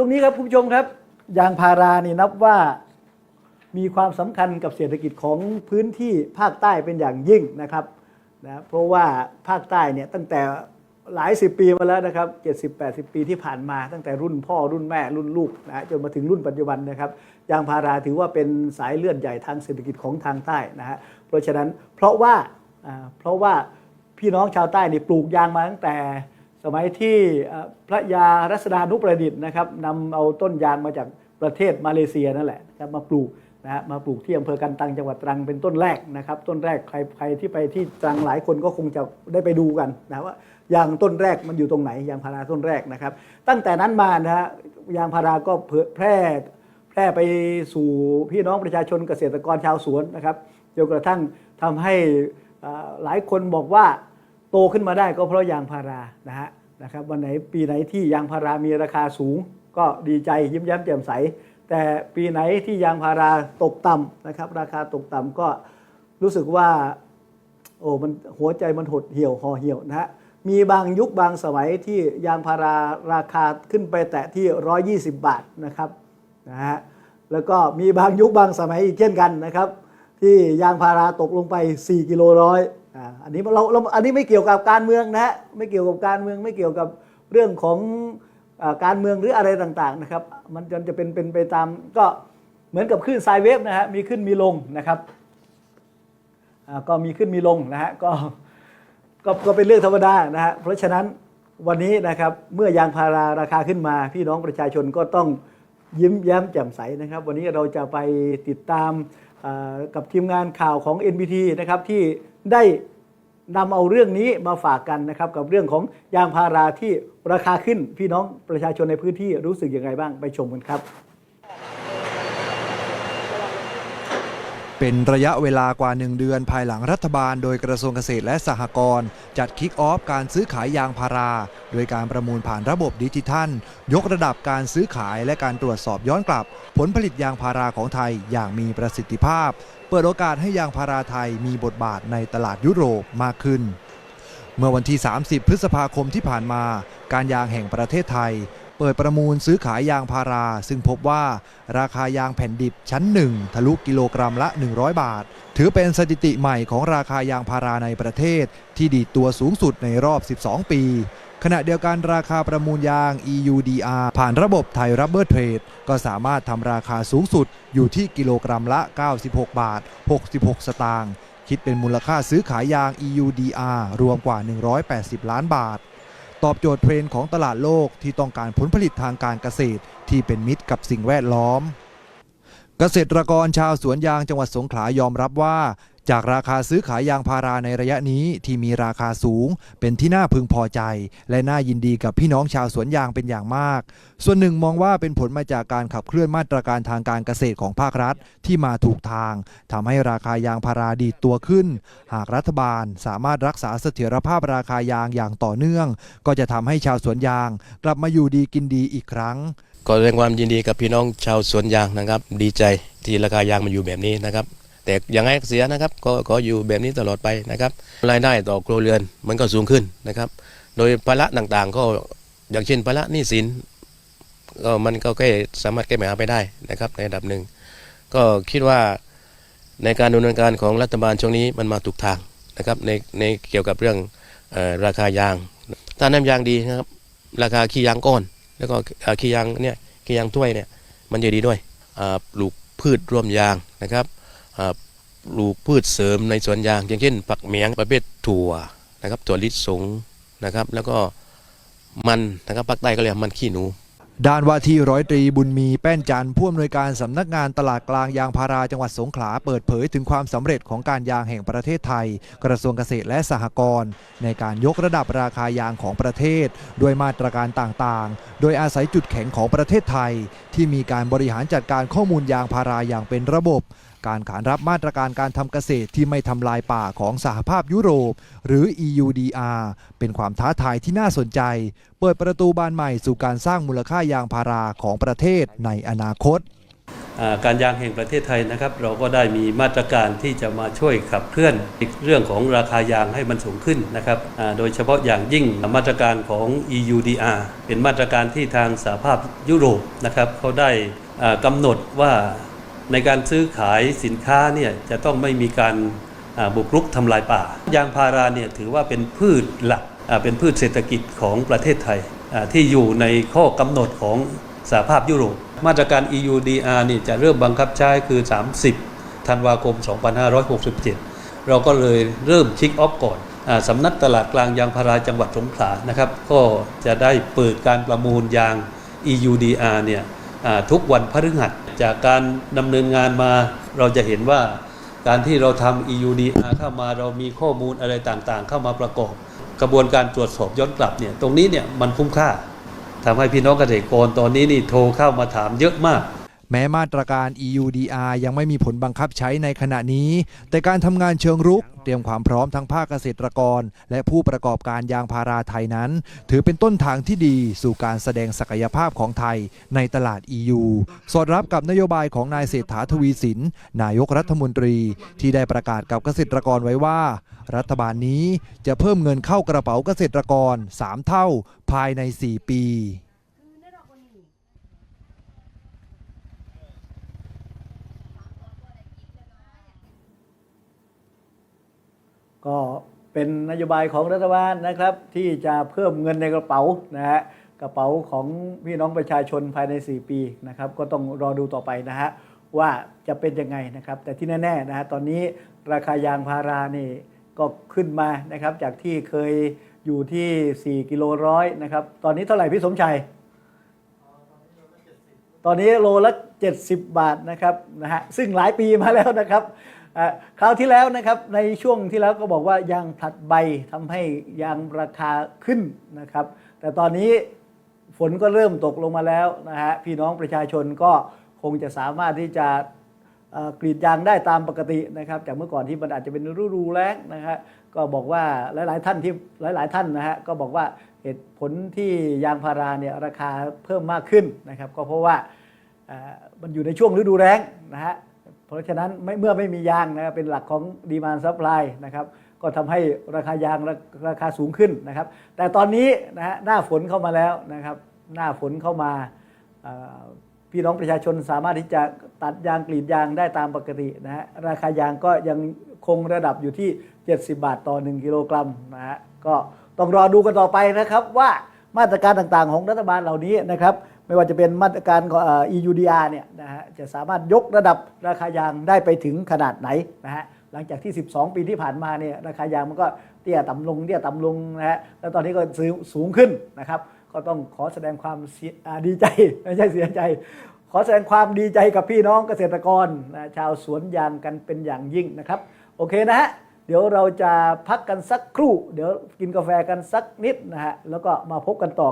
ช่วงนี้ครับคุณผู้ชมครับ ยางพารานี่นับว่ามีความสำคัญกับเศรษฐกิจของพื้นที่ภาคใต้เป็นอย่างยิ่งนะครับนะเพราะว่าภาคใต้เนี่ยตั้งแต่หลายสิบปีมาแล้วนะครับ70 80ปีที่ผ่านมาตั้งแต่รุ่นพ่อรุ่นแม่รุ่นลูกนะจนมาถึงรุ่นปัจจุบันนะครับยางพาราถือว่าเป็นสายเลือดใหญ่ทางเศรษฐกิจของทางใต้นะฮะเพราะฉะนั้นเพราะว่าอ่าเพราะว่าพี่น้องชาวใต้นี่ปลูกยางมาตั้งแต่ มัยที่พระยารัศดานุประดิษฐ์นะครับนำเอาต้นยางมาจากประเทศมาเลเซียนั่นแหละครับมาปลูกนะฮะมาปลูกที่อำเภอกันตังจังหวัดตรังเป็นต้นแรกนะครับ ต้นแรกใครใครที่ไปที่ตรังหลายคนก็คงจะได้ไปดูกันนะว่ายางต้นแรกมันอยู่ตรงไหนยางพาราต้นแรกนะครับ ตั้งแต่นั้นมานะฮะยางพาราก็เผยแพร่แพร่ไปสู่พี่น้องประชาชนเกษตรกรชาวสวนนะครับจนกระทั่งทำให้หลายคนบอกว่าโตขึ้นมาได้ก็เพราะยางพารานะฮะ นะครับวันไหนปีไหนที่ยางพารามีราคาสูง ก็ดีใจยิ้มแย้มแจ่มใส แต่ปีไหนที่ยางพาราตกต่ำนะครับ ราคาตกต่ำก็รู้สึกว่าโอ้มันหัวใจมันหดเหี่ยวห่อเหี่ยวนะฮะมีบางยุคบางสมัยที่ยางพาราราคาขึ้นไปแตะที่ 120 บาทนะครับนะฮะแล้วก็มีบางยุคบางสมัยอีกเช่นกันนะครับ ที่ยางพาราตกลงไป 4 กิโลร้อย อันนี้เราเราอันนี้ไม่เกี่ยวกับการเมืองนะฮะไม่เกี่ยวกับการเมืองไม่เกี่ยวกับเรื่องของอการเมืองหรืออะไรต่างๆนะครับ มันจะจะเป็นเป็นไปตามก็เหมือนกับคลื่นทรายเวฟนะฮะมีขึ้นมีลงนะครับก็มีขึ้นมีลงนะฮะก็ก็ก็เป็นเรื่องธรรมดานะฮะเพราะฉะนั้นวันนี้นะครับเมื่อยางพาราราคาขึ้นมา พี่น้องประชาชนก็ต้องยิ้มแย้มแจ่มใสนะครับ วันนี้เราจะไปติดตามกับทีมงานข่าวของ NBT นะครับที่ได้นำเอาเรื่องนี้มาฝากกันนะครับกับเรื่องของยางพาราที่ราคาขึ้นพี่น้องประชาชนในพื้นที่รู้สึกยังไงบ้างไปชมกันครับ เป็นระยะเวลากว่า 1 เดือนภายหลังรัฐบาล โดยกระทรวงเกษตรและสหกรณ์จัดคิกออฟการซื้อขายยางพารา โดยการประมูลผ่านระบบดิจิทัล ยกระดับการซื้อขายและการตรวจสอบย้อนกลับ ผลผลิตยางพาราของไทยอย่างมีประสิทธิภาพ เปิดโอกาสให้ยางพาราไทยมีบทบาทในตลาดยุโรปมากขึ้น เมื่อวันที่ 30 พฤษภาคมที่ผ่านมา การยางแห่งประเทศไทย เปิดประมูลซื้อขายยางพารา ซึ่งพบว่าราคายางแผ่นดิบชั้น1ทะลุกิโลกรัมละ 100 บาท ถือเป็นสถิติใหม่ของราคายางพาราในประเทศ ที่ดีตัวสูงสุดในรอบ 12 ปี ขณะเดียวกันราคาประมูลยาง EUDR ผ่านระบบไทยรับเบอร์เทรด ก็สามารถทำราคาสูงสุดอยู่ที่กิโลกรัมละ 96 บาท 66 สตางค์คิดเป็นมูลค่าซื้อขายยาง EUDR รวมกว่า 180 ล้านบาท ตอบโจทย์เทรนด์ของตลาดโลกที่ต้องการผลผลิตทางการเกษตรที่เป็นมิตรกับสิ่งแวดล้อม เกษตรกรชาวสวนยางจังหวัดสงขลายอมรับว่า จากราคาซื้อขายยางพาราในระยะนี้ที่มีราคาสูง เป็นที่น่าพึงพอใจ และน่ายินดีกับพี่น้องชาวสวนยางเป็นอย่างมาก ส่วนหนึ่งมองว่าเป็นผลมาจากการขับเคลื่อนมาตรการทางการเกษตรของภาครัฐที่มาถูกทางทำให้ราคายางพาราดีตัวขึ้น หากรัฐบาลสามารถรักษาเสถียรภาพราคายางอย่างต่อเนื่อง ก็จะทำให้ชาวสวนยาง กลับมาอยู่ดีกินดีอีกครั้งก็แสดงความยินดีกับพี่น้องชาวสวนยางนะครับ ดีใจที่ราคายางมันอยู่แบบนี้นะครับ แต่ยังไงเสียนะครับก็ก็อยู่แบบนี้ตลอดไปนะครับรายได้ต่อครัวเรือนมันก็สูงขึ้นนะครับ โดยภาระต่างๆ ก็อย่างเช่นภาระหนี้สินก็มันก็แก้สามารถแก้ปัญหาไปได้นะครับในระดับหนึ่ง ก็คิดว่าในการดำเนินการของรัฐบาลช่วงนี้มันมาถูกทางนะครับในในเกี่ยวกับเรื่องอราคายาง ถ้าน้ำยางดีนะครับราคาขี้ยางก้อน แล้วก็ขี้ยางเนี่ยขี้ยางถ้วยเนี่ยมันจะดีด้วยปลูกพืชร่วมยางนะครับ ปลูกพืชเสริมในสวนยาง อย่างเช่น ผักเมียงประเภทถั่วนะครับถั่วลิสงนะครับ แล้วก็มันนะครับภาคใต้ก็เรียกมันขี้หนูด้านว่าที่ร้อยตรีบุญมีแป้นจันทร์ผู้อำนวยการสำนักงานตลาดกลางยางพาราจังหวัดสงขลาเปิดเผยถึงความสำเร็จของการยางแห่งประเทศไทย กระทรวงเกษตรและสหกรณ์ในการยกระดับราคายางของประเทศ ด้วยมาตรการต่างๆ โดยอาศัยจุดแข็งของประเทศไทย ที่มีการบริหารจัดการข้อมูลยางพาราอย่างเป็นระบบ การขานรับมาตรการการทำเกษตรที่ไม่ทำลายป่าของสหภาพยุโรป หรือ EUDR เป็นความท้าทายที่น่าสนใจ เปิดประตูบานใหม่สู่การสร้างมูลค่ายางพาราของประเทศในอนาคต การยางแห่งประเทศไทยนะครับ เราก็ได้มีมาตรการที่จะมาช่วยขับเคลื่อนเรื่องของราคายางให้มันสูงขึ้นนะครับโดยเฉพาะอย่างยิ่งมาตรการของ EUDR เป็นมาตรการที่ทางสหภาพยุโรปนะครับเขาได้กำหนดว่า ในการซื้อขายสินค้าเนี่ยจะต้องไม่มีการบุกรุกทำลายป่า ยางพาราเนี่ยถือว่าเป็นพืชหลักเป็นพืชเศรษฐกิจของประเทศไทยที่อยู่ในข้อกำหนดของสหภาพยุโรป มาตรการ EUDR นี่จะเริ่มบังคับใช้คือ 30 ธันวาคม 2567 เราก็เลยเริ่มคิกออฟก่อนอสำนักตลาดกลางยางพาราจังหวัดสงขลานะครับ ก็จะได้เปิดการประมูลยาง EUDR เนี่ยทุกวันพฤหัส จากการดำเนินงานมาเราจะเห็นว่าการที่เราทำ EUDR เข้ามาเรามีข้อมูลอะไรต่างๆ เข้ามาประกอบ กระบวนการตรวจสอบย้อนกลับเนี่ยตรงนี้เนี่ยมันคุ้มค่าทำให้พี่น้องเกษตรกรตอนนี้นี่โทรเข้ามาถามเยอะมาก แม้มาตรการ EUDR ยังไม่มีผลบังคับใช้ในขณะนี้ แต่การทำงานเชิงรุก เตรียมความพร้อมทั้งภาคเกษตรกร และผู้ประกอบการยางพาราไทยนั้น ถือเป็นต้นทางที่ดีสู่การแสดงศักยภาพของไทยในตลาด EU สอดรับกับนโยบายของนายเศรษฐาทวีสิน นายกรัฐมนตรี ที่ได้ประกาศกับเกษตรกรไว้ว่า รัฐบาลนี้จะเพิ่มเงินเข้ากระเป๋าเกษตรกร 3 เท่าภายใน 4 ปี ก็เป็นนโยบายของรัฐบาลนะครับ ที่จะเพิ่มเงินในกระเป๋านะฮะกระเป๋าของพี่น้องประชาชนภายใน 4 ปีนะครับก็ต้องรอดูต่อไปนะฮะว่าจะเป็นยังไงนะครับ แต่ที่แน่ๆนะฮะตอนนี้ราคายางพารานี่ก็ขึ้นมานะครับ จากที่เคยอยู่ที่ 4 กิโลร้อยนะครับ ตอนนี้เท่าไหร่พี่สมชัย ตอนนี้โลละ 70 บาทนะครับนะฮะซึ่งหลายปีมาแล้วนะครับ คราวที่แล้วนะครับในช่วงที่แล้วก็บอกว่ายางผลัดใบทำให้ยางราคาขึ้นนะครับ แต่ตอนนี้ฝนก็เริ่มตกลงมาแล้วนะฮะพี่น้องประชาชนก็คงจะสามารถที่จะกรีดยางได้ตามปกตินะครับจากเมื่อก่อนที่มันอาจจะเป็นฤดูแล้งนะฮะก็บอกว่าหลาย ๆ ท่านที่หลาย ๆ ท่านนะฮะก็บอกว่าเหตุผลที่ยางพาราเนี่ยราคาเพิ่มมากขึ้นนะครับ ก็เพราะว่าอ่ามันอยู่ในช่วงฤดูแล้งนะฮะ เพราะฉะนั้นไม่เมื่อไม่มียางนะครับเป็นหลักของดีมานซัพพลายนะครับก็ทำให้ราคายางราราคาสูงขึ้นนะครับ แต่ตอนนี้นะฮะหน้าฝนเข้ามาแล้วนะครับ หน้าฝนเข้ามาอ่าพี่น้องประชาชนสามารถที่จะตัดยางกรีดยางได้ตามปกตินะฮะราคายางก็ยังคงระดับอยู่ที่ 70 บาทต่อ 1 กิโลกรัมนะฮะก็ต้องรอดูกันต่อไปนะครับว่ามาตรการต่างๆของรัฐบาลเหล่านี้นะครับ ไม่ว่าจะเป็นมาตรการของ EUDR เนี่ยนะฮะจะสามารถยกระดับราคายางได้ไปถึงขนาดไหนนะฮะหลังจากที่ 12 ปีที่ผ่านมาเนี่ยราคายางมันก็เตี้ยต่ำลงเตี้ยต่ำลงนะฮะแล้วตอนนี้ก็สูงสูงขึ้นนะครับก็ต้องขอแสดงความดีใจไม่ใช่เสียใจ ขอแสดงความดีใจกับพี่น้องเกษตรกรนะชาวสวนยางกันเป็นอย่างยิ่งนะครับ โอเคนะฮะเดี๋ยวเราจะพักกันสักครู่ เดี๋ยวกินกาแฟกันสักนิดนะฮะแล้วก็มาพบกันต่อ